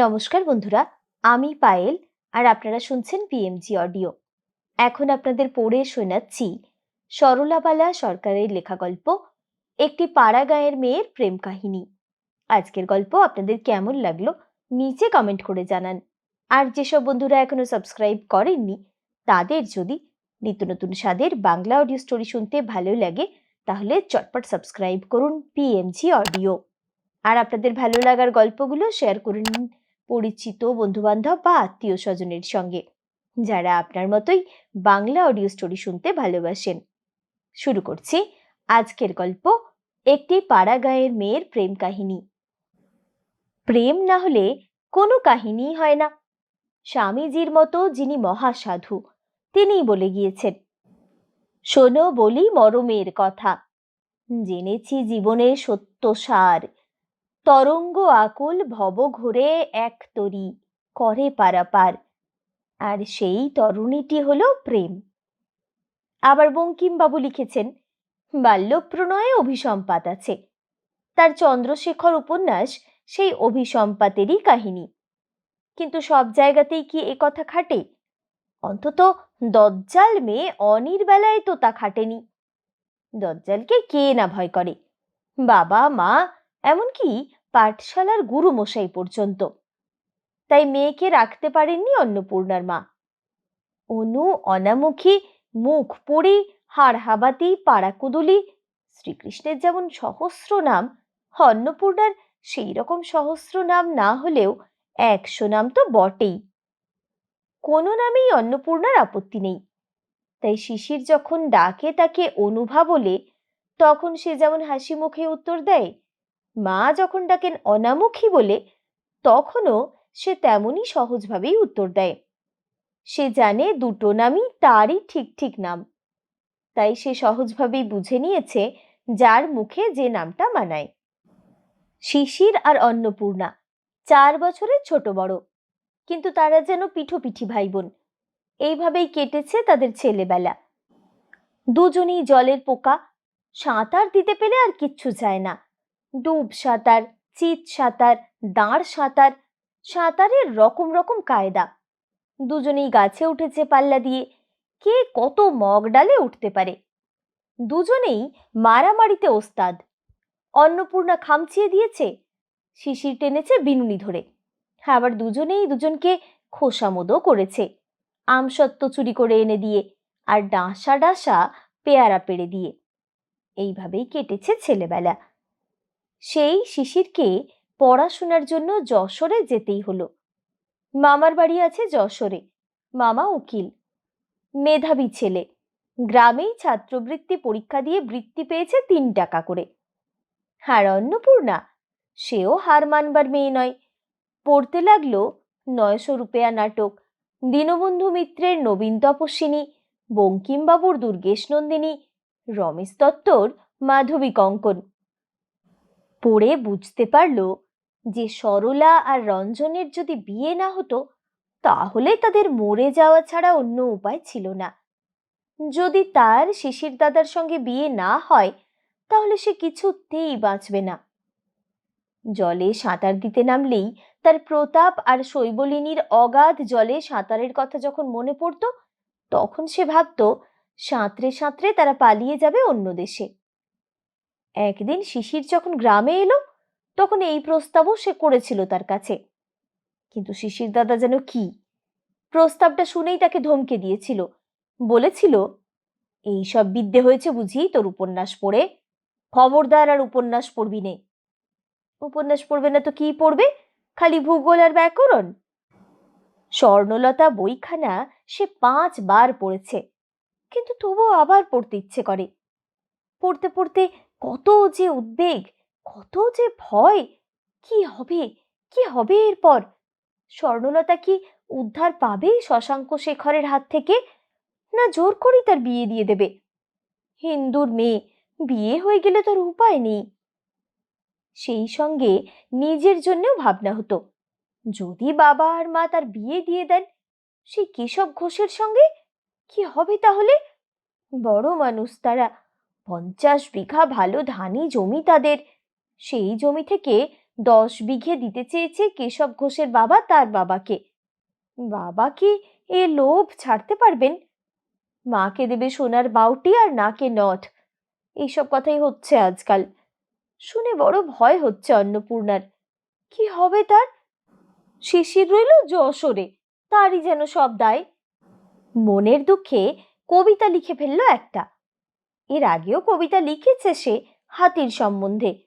নমস্কার বন্ধুরা, আমি পায়েল আর আপনারা শুনছেন পিএমজি অডিও এখন আপনাদের পড়ে শোনাচ্ছি সরলাবালা সরকারের লেখা গল্প, একটি পাড়া গাঁয়ের মেয়ের প্রেম কাহিনী। আজকের গল্প আপনাদের কেমন লাগল নিচে কমেন্ট করে জানান। আর যেসব বন্ধুরা এখনও সাবস্ক্রাইব করেননি, তাদের যদি নিত্য নতুন স্বাদের বাংলা অডিও স্টোরি শুনতে ভালো লাগে, তাহলে চটপট সাবস্ক্রাইব করুন পিএমজি অডিও আর আপনাদের ভালো লাগার গল্পগুলো শেয়ার করে নিন পরিচিত বন্ধুবান্ধব বা আত্মীয় স্বজনের সঙ্গে, যারা আপনার মতোই বাংলা অডিও স্টোরি শুনতে ভালোবাসেন। শুরু করছি আজকের গল্প, একটি পাড়া গাঁয়ের মেয়ের প্রেম কাহিনী। প্রেম না হলে কোনো কাহিনীই হয় না। স্বামীজির মতো যিনি মহাসাধু, তিনিই বলে গিয়েছেন, শোনো বলি মরমের কথা, জেনেছি জীবনের সত্য সার তরঙ্গ আকুল ভব ঘুরে এক তরি, করে পারাপার। আর সেই তরুণীটি হলো প্রেম। আবার বঙ্কিমবাবু লিখেছেন, বাল্যপ্রণয়ে অভিসম্পাত আছে। তার চন্দ্রশেখর উপন্যাস সেই অভিসম্পাতেরই কাহিনী। কিন্তু সব জায়গাতেই কি এ কথা খাটে? অন্তত দজ্জাল মেয়ে অনির বেলায় তো তা খাটেনি। দজ্জালকে কে না ভয় করে? বাবা, মা, এমনকি পাঠশালার গুরুমশাই পর্যন্ত। তাই মেয়েকে রাখতে পারেননি অন্নপূর্ণার মা। অনু, অনামুখী, মুখ পড়ি, হাড় হাবাতি, পাড়াকুদুলি, শ্রীকৃষ্ণের যেমন সহস্র নাম, অন্নপূর্ণার সেই রকম সহস্র নাম না হলেও একশো নাম তো বটেই। কোনো নামেই অন্নপূর্ণার আপত্তি নেই। তাই শিশির যখন ডাকে তাকে অনুভা বলে, তখন সে যেমন হাসি মুখে উত্তর দেয় মা যখন ডাকেন অনামুখী বলে, তখনও সে তেমনই সহজভাবেই উত্তর দেয়। সে জানে দুটো নামই তারই ঠিক ঠিক নাম। তাই সে সহজভাবেই বুঝে নিয়েছে যার মুখে যে নামটা মানায়। শিশির আর অন্নপূর্ণা, চার বছরের ছোট বড়। কিন্তু তারা যেন পিঠোপিঠি ভাই বোন এইভাবেই কেটেছে তাদের ছেলেবেলা। দুজনেই জলের পোকা, সাঁতার দিতে পেলে আর কিচ্ছু চায় না। ডুব সাঁতার, চিত সাঁতার, দাঁড় সাঁতার, সাঁতারের রকম রকম কায়দা। দুজনেই গাছে উঠেছে পাল্লা দিয়ে। কে কত মগ ডালে উঠতে পারে? দুজনেই মারামারিতে ওস্তাদ। অন্নপূর্ণা খামচিয়ে দিয়েছে, শিশির টেনেছে বিনুনি ধরে। আবার দুজনেই দুজনকে খোসামোদও করেছে। আমসত্ত্ব চুরি করে এনে দিয়ে আর ডাঁসা ডাঁসা পেয়ারা পেড়ে দিয়ে। এইভাবেই কেটেছে ছেলেবেলা। সেই শিশিরকে পড়াশোনার জন্য যশোরে যেতেই হলো। মামার বাড়ি আছে যশোরে। মামা উকিল। মেধাবী ছেলে। গ্রামেই ছাত্রবৃত্তি পরীক্ষা দিয়ে বৃত্তি পেয়েছে তিন টাকা করে। আর অন্নপূর্ণা? সেও হার মানবার মেয়ে নয়। পড়তে লাগল নয়শো রুপেয়া নাটক। দীনবন্ধু মিত্রের নবীন তপস্বিনী, বঙ্কিমবাবুর দুর্গেশ নন্দিনী, রমেশ দত্তর মাধবী কঙ্কন। পড়ে বুঝতে পারল যে সরলা আর রঞ্জনের যদি বিয়ে না হতো, তাহলে তাদের মরে যাওয়া ছাড়া অন্য উপায় ছিল না। যদি তার শিশির দাদার সঙ্গে বিয়ে না হয়, তাহলে সে কিছুতেই বাঁচবে না। জলে সাঁতার দিতে নামলেই তার প্রতাপ আর শৈবলিনীর অগাধ জলে সাঁতারের কথা যখন মনে পড়ত, তখন সে ভাবত, সাঁতরে সাঁতরে তারা পালিয়ে যাবে অন্য দেশে। একদিন শিশির যখন গ্রামে এলো, তখন এই প্রস্তাবও সে করেছিল তার কাছে। কিন্তু শিশির দাদা যেন কি? প্রস্তাবটা শুনেই তাকে ধমকে দিয়েছিল। বলেছিল, এই সব বিদ্যে হয়েছে বুঝি তোর উপন্যাস পড়ে? খবরদার আর উপন্যাস পড়বি নে। উপন্যাস পড়বে না তো কি পড়বে? খালি ভূগোল আর ব্যাকরণ? স্বর্ণলতা বইখানা সে পাঁচবার পড়েছে, কিন্তু তবুও আবার পড়তে ইচ্ছে করে। পড়তে পড়তে কত যে উদ্বেগ, কত যে ভয়, কি হবে কি হবে এরপর? স্বর্ণলতা কি উদ্ধার পাবে শশাঙ্ক শেখরের হাত থেকে? না জোর করেই তার বিয়ে দিয়ে দেবে? হিন্দুর মেয়ে, বিয়ে হয়ে গেলে তার উপায় নেই। সেই সঙ্গে নিজের জন্যও ভাবনা হতো, যদি বাবা আর মা তার বিয়ে দিয়ে দেন সেই কেশব ঘোষের সঙ্গে কি হবে তাহলে? বড় মানুষ তারা পঞ্চাশ বিঘা ভালো ধানি জমি তাদের। সেই জমি থেকে দশ বিঘে দিতে চেয়েছে কেশব ঘোষের বাবা তার বাবাকে। বাবা কি এ লোভ ছাড়তে পারবেন? মাকে দেবে সোনার বাউটি আর নাকে নথ। এইসব কথাই হচ্ছে আজকাল। শুনে বড় ভয় হচ্ছে অন্নপূর্ণার। কি হবে তার? শিশির রইল যশোরে, তারই যেন সব দায়। মনের দুঃখে কবিতা লিখে ফেলল একটা। এর আগেও কবিতা লিখেছে সে হাতির সম্বন্ধে।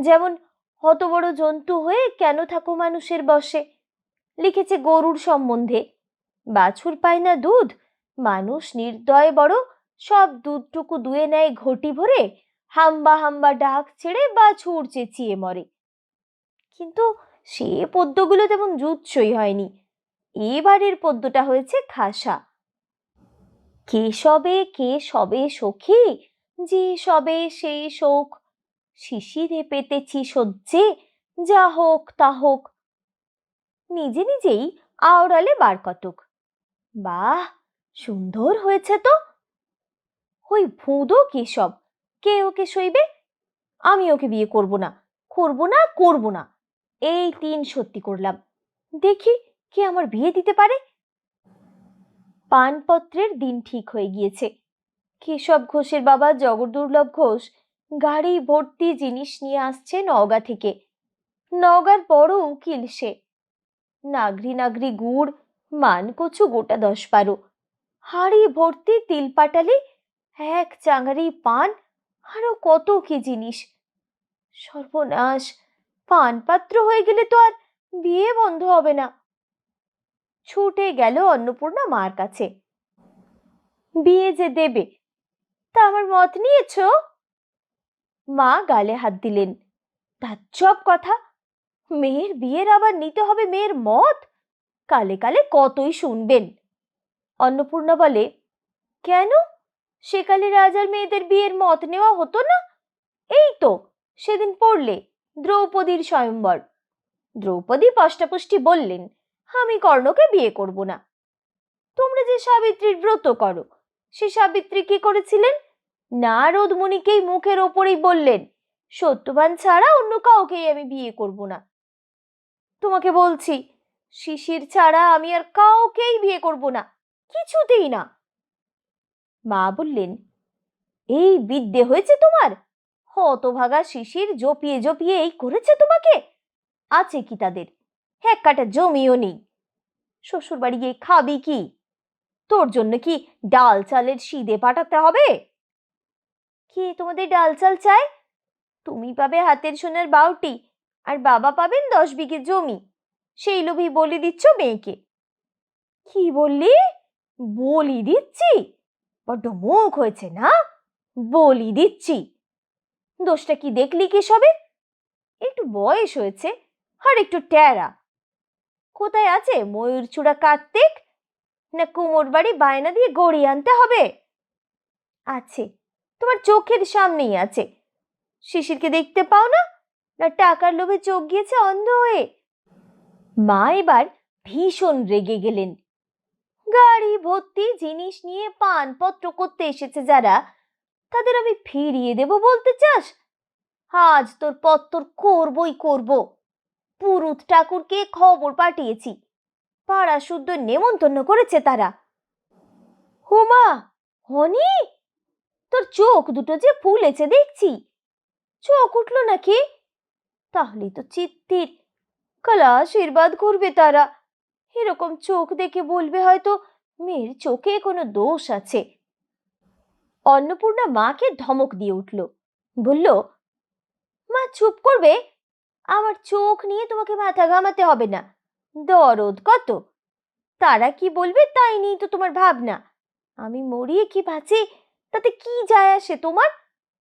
যেমন, হত বড় জন্তু হয়ে কেন থাকো মানুষের বসে? লিখেছে গরুর সম্বন্ধে। বাছুর পায় না দুধ, মানুষ নির্দয় বড়, সব দুধটুকু দুয়ে নেয় ঘটি ভরে, হাম্বা হাম্বা ডাক ছেড়ে বাছুর চেঁচিয়ে মরে। কিন্তু সে পদ্যগুলো তেমন জুৎসই হয়নি। এবারের পদ্যটা হয়েছে খাসা। কে সবে কে সবে সখী? যে সবে সেই শোক। শিশিরে পেতেছি সহ্যে যা হোক তা হোক। নিজে নিজেই আওড়ালে বার কতক। বাহ, সুন্দর হয়েছে তো। ওই ভুঁদো কেশব কে ওকে সইবে? আমি ওকে বিয়ে করব না করব না করব না। এই তিন সত্যি করলাম। দেখি কে আমার বিয়ে দিতে পারে। পানপত্রের দিন ঠিক হয়ে গিয়েছে। কেশব ঘোষের বাবা জগদুর্লভ ঘোষ গাড়ি ভর্তি জিনিস নিয়ে আসছে নওগাঁ থেকে। নওগার বড় উকিল সে। নাগরি নাগরি গুড় মান কচু গোটা দশ বারো। হাড়ি ভর্তি তিল পাটালি, এক চাঙারি পান, আরও কত কি জিনিস। সর্বনাশ, পানপাত্র হয়ে গেলে তো আর বিয়ে বন্ধ হবে না। ছুটে গেল অন্নপূর্ণা মার কাছে। বিয়ে যে দেবে, তা আমার মত নিয়েছ? মা গালে হাত দিলেন। তার তাজ্জব কথা, মেয়ের বিয়ের আবার নিতে হবে মেয়ের মত? কালে কালে কতই শুনবেন। অন্নপূর্ণা বলে, কেন? সেকালে রাজার মেয়েদের বিয়ের মত নেওয়া হতো না? এই তো, সেদিন পড়লে, দ্রৌপদীর স্বয়ম্বর। দ্রৌপদী পষ্টাপুষ্টি বললেন আমি কর্ণকে বিয়ে করব না। তোমরা যে সাবিত্রীর ব্রত করো, সে সাবিত্রী কি করেছিলেন? নারদ মুনিকেই মুখের ওপরেই বললেন, সত্যবান ছাড়া অন্য কাউকেই আমি বিয়ে করব না। তোমাকে বলছি, শিশির ছাড়া আমি আর কাউকেই বিয়ে করব না, কিছুতেই না। মা বললেন, এই বিদ্যে হয়েছে তোমার? হতভাগা শিশির জপিয়ে জপিয়ে এই করেছে তোমাকে? আছে কি তাদের? এক কাটা জমিও নেই। শ্বশুর বাড়ি গিয়ে খাবি কি? তোর জন্য কি ডাল চালের সিদে পাঠাতে হবে? কে তোমাদের ডাল চাল চায়? তুমি পাবে হাতের সোনার বাউটি আর বাবা পাবেন দশ বিঘে জমি। সেই লোভই বলি দিচ্ছ মেয়েকে। কি বললি? বলি দিচ্ছি? বড্ড মুখ হয়েছে না? বলি দিচ্ছি। দোষটা কি দেখলি কি সবে? একটু বয়স হয়েছে, আর একটু ট্যারা। কোথায় আছে? ময়ূর চূড়া কার্তিক? না কুমোর বাড়ি বায়না দিয়ে গড়ি আনতে হবে? আছে। তোমার চোখের সামনেই আছে। শিশিরকে দেখতে পাও না? না টাকার লোভে চোখ গিয়েছে অন্ধ হয়ে? মা এবার ভীষণ রেগে গেলেন। গাড়ি, ভর্তি, জিনিস নিয়ে পানপত্র করতে এসেছে যারা। তাদের আমি ফিরিয়ে দেব বলতে চাস? আজ তোর পত্তর করবই করব। পুরুত ঠাকুরকে খবর পাঠিয়েছি। পাড়া শুদ্ধ নেমন্তন্ন করেছে তারা। হুমা, হনি? তোর চোখ দুটো যে ফুলেছে দেখছি। চোখ উঠল নাকি? তাহলে তো চিত্তির। কালা আশীর্বাদ করবে তারা। এরকম চোখ দেখে বলবে হয়তো মেয়ের চোখে কোনো দোষ আছে। অন্নপূর্ণা মাকে ধমক দিয়ে উঠল। বলল, মা চুপ করবে? আমার চোখ নিয়ে তোমাকে মাথা ঘামাতে হবে না। দরদ কত? তারা কি বলবে তাই নিয়ে তো তোমার ভাবনা। আমি মরিয়ে কি বাঁচি? তাতে কি যায় আসে তোমার?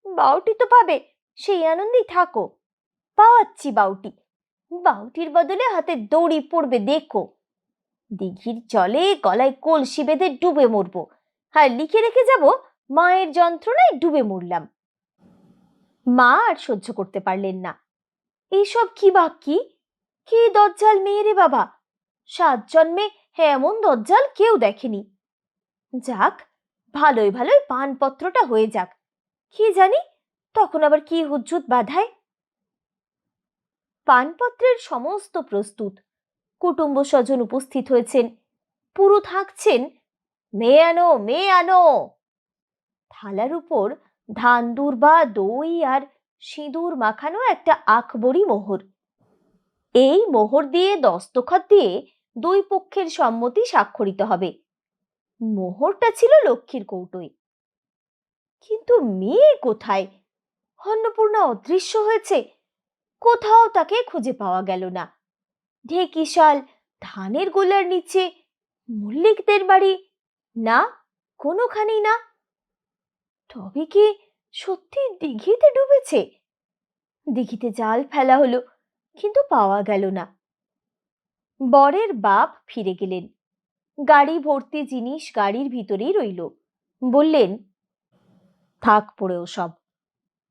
বাউটি তো পাবে, সেই আনন্দেই থাকো। পাওয়াচ্ছি বাউটি। বাউটির বদলে হাতে দড়ি পড়বে দেখো। দিঘির জলে গলায় কলসি বেঁধে ডুবে মরবো। আর লিখে রেখে যাব, মায়ের যন্ত্রণায় ডুবে মরলাম। মা আর সহ্য করতে পারলেন না। এইসব কি বাক্যি কি দজ্জাল মেয়ে রে বাবা? সাত জন্মে এমন দজ্জাল কেউ দেখেনি। যাক, ভালোই ভালোই পানপত্রটা হয়ে যাক। কি জানি, তখন আবার কি হুজ্জুত বাধায়? পানপত্রের সমস্ত প্রস্তুত। কুটুম্ব স্বজন উপস্থিত হয়েছেন। পুরো থাকছেন মেয়ে আনো মেয়ে আনো। থালার উপর ধান, দুর্বা, দই আর সিঁদুর মাখানো একটা আখবরি মোহর। এই মোহর দিয়ে দস্তখত দিয়ে দুই পক্ষের সম্মতি স্বাক্ষরিত হবে। মোহরটা ছিল লক্ষ্মীর কৌটোয়। কিন্তু মেয়ে কোথায়? অন্নপূর্ণা অদৃশ্য হয়েছে। কোথাও তাকে খুঁজে পাওয়া গেল না। ঢেকিশাল ধানের গোলার নিচে, মল্লিকদের বাড়ি? না, কোনোখানেই না। তবে কি সত্যি দিঘিতে ডুবেছে? দিঘিতে জাল ফেলা হলো, কিন্তু পাওয়া গেল না। বরের বাপ ফিরে গেলেন। গাড়ি ভর্তি জিনিস গাড়ির ভিতরেই রইল। বললেন, থাক পড়েও সব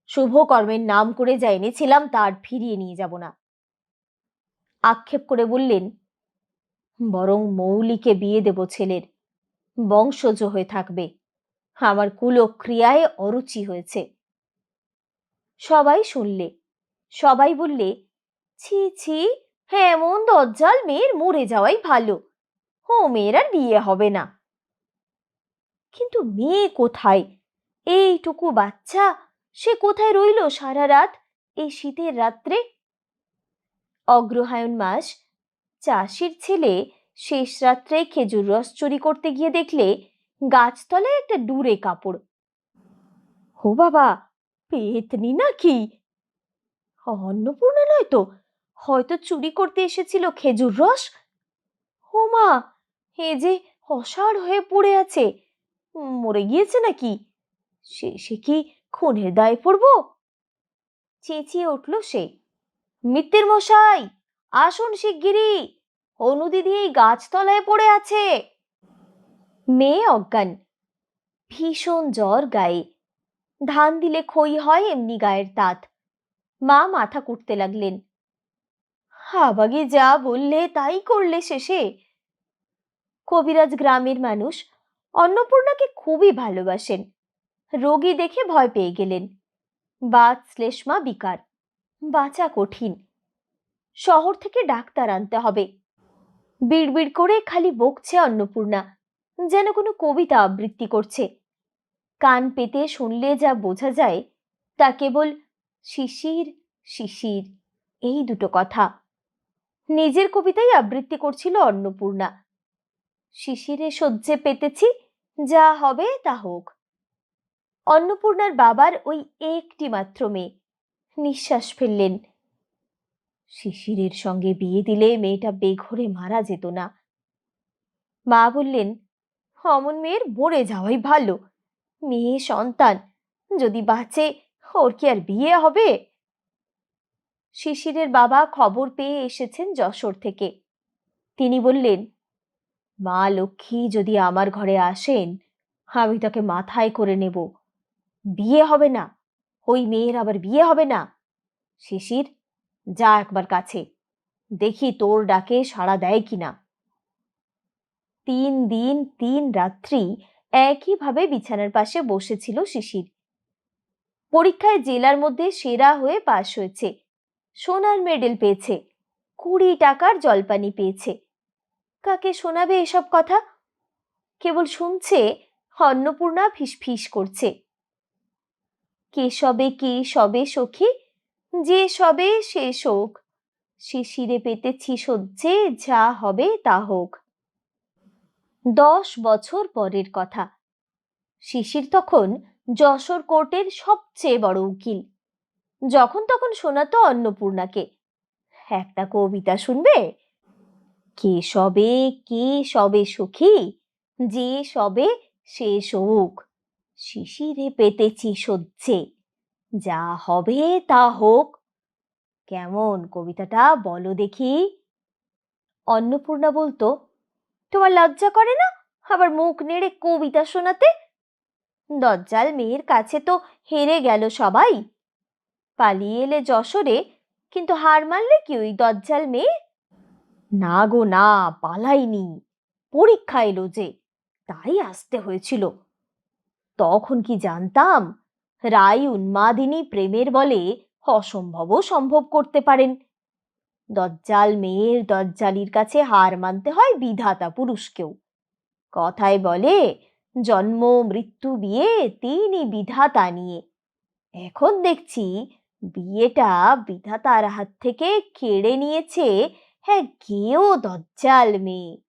শুভ কর্মের নাম করে যা এনেছিলাম তার ফিরিয়ে নিয়ে যাব না। আক্ষেপ করে বললেন, বরং মৌলিকে বিয়ে দেব ছেলের। বংশজ হয়ে থাকবে। আমার কুলক্রিয়ায় অরুচি হয়েছে। সবাই শুনলে, সবাই বললে, ছি ছি হ্যাঁ এমন দজ্জাল মেয়ের মরে যাওয়াই ভালো। ও মেয়ের আর বিয়ে হবে না। কিন্তু মেয়ে কোথায়? এইটুকু বাচ্চা, সে কোথায় রইল সারা রাত, এই শীতের রাত্রে? অগ্রহায়ণ মাস, চাষির ছেলে শেষ রাত্রে খেজুর রস চুরি করতে গিয়ে দেখলে গাছতলায় একটা ডুরে কাপড়। হো বাবা, পেতনি নাকি? অন্নপূর্ণা নয় তো? হয়তো চুরি করতে এসেছিল খেজুর রস? ও মা, এ যে অসাড় হয়ে পড়ে আছে, মরে গিয়েছে নাকি? সে সে কি খুনের দায় পড়ব? চেঁচিয়ে উঠল সে। মিত্তির মশাই, আসুন শিগগিরি অনুদিদি এই গাছতলায় পড়ে আছে। মেয়ে অজ্ঞান ভীষণ জ্বর গায়ে। ধান দিলে খই হয় এমনি গায়ের তাত। মা মাথা কুটতে লাগলেন। হাবাগে যা বললে তাই করলে শেষে। কবিরাজ গ্রামের মানুষ অন্নপূর্ণাকে খুবই ভালোবাসেন। রোগী দেখে ভয় পেয়ে গেলেন। বাত শ্লেষ্মা বিকার। বাঁচা কঠিন। শহর থেকে ডাক্তার আনতে হবে। বিড়বিড় করে খালি বকছে অন্নপূর্ণা। যেন কোনো কবিতা আবৃত্তি করছে। কান পেতে শুনলে যা বোঝা যায়, তা কেবল শিশির শিশির, এই দুটো কথা। নিজের কবিতাই আবৃত্তি করছিল অন্নপূর্ণা। শিশিরে সহ্যে পেতেছি, যা হবে তা হোক। অন্নপূর্ণার বাবার ওই একটি মাত্র মেয়ে। নিঃশ্বাস ফেললেন। শিশিরের সঙ্গে বিয়ে দিলে মেয়েটা বেঘরে মারা যেত না। মা বললেন অমন মেয়ের মরে যাওয়াই ভালো। মেয়ে সন্তান, যদি বাঁচে, ওর কি আর বিয়ে হবে? শিশিরের বাবা খবর পেয়ে এসেছেন যশোর থেকে। তিনি বললেন, মা লক্ষ্মী যদি আমার ঘরে আসেন, আমি তাকে মাথায় করে নেব। বিয়ে হবে না, ওই মেয়ের আবার বিয়ে হবে না। শিশির, যা একবার কাছে, দেখি তোর ডাকে সাড়া দেয় কিনা। তিন দিন, তিন রাত্রি একইভাবে বিছানার পাশে বসেছিল শিশির। পরীক্ষায় জেলার মধ্যে সেরা হয়ে পাশ হয়েছে। সোনার মেডেল পেয়েছে, কুড়ি টাকার জলপানি পেয়েছে। কাকে শোনাবে এসব কথা? কেবল শুনছে, অন্নপূর্ণা ফিসফিস করছে। কে সবে কে সবে সখী? যে সবে সে শোক, শিশিরে পেতেছি সহ্যে, যা হবে তা হোক। দশ বছর পরের কথা। শিশির তখন যশোর কোর্টের সবচেয়ে বড় উকিল। যখন তখন শোনাতো অন্নপূর্ণাকে। একটা কবিতা শুনবে? কে সবে কে সবে সুখী? যে সবে, সে শোক শিশিরে পেতেছি সহ্যে। যা হবে তা হোক। কেমন কবিতাটা বলো দেখি। অন্নপূর্ণা বলতো তোমার লজ্জা করে না? আবার মুখ নেড়ে কবিতা শোনাতে? দজ্জাল মেয়ের কাছে তো হেরে গেল সবাই। পালিয়ে এলে যশোরে, কিন্তু হার মানলে কি ওই দজ্জাল মেয়ে? না গো, না পালাইনি পরীক্ষা এলো যে, তাই আসতে হয়েছিল। তখন কি জানতাম রাই উন্মাদিনী প্রেমের বলে অসম্ভবও সম্ভব করতে পারেন। দজ্জাল মেয়ের দজ্জালির কাছে হার মানতে হয় বিধাতা পুরুষকেও। কথায় বলে, জন্ম, মৃত্যু, বিয়ে, তিনি বিধাতা নিয়ে। এখন দেখছি, বিয়েটা বিধাতার হাত থেকে কেড়ে নিয়েছে হ্যাঁ গেও দজ্জাল মেয়ে।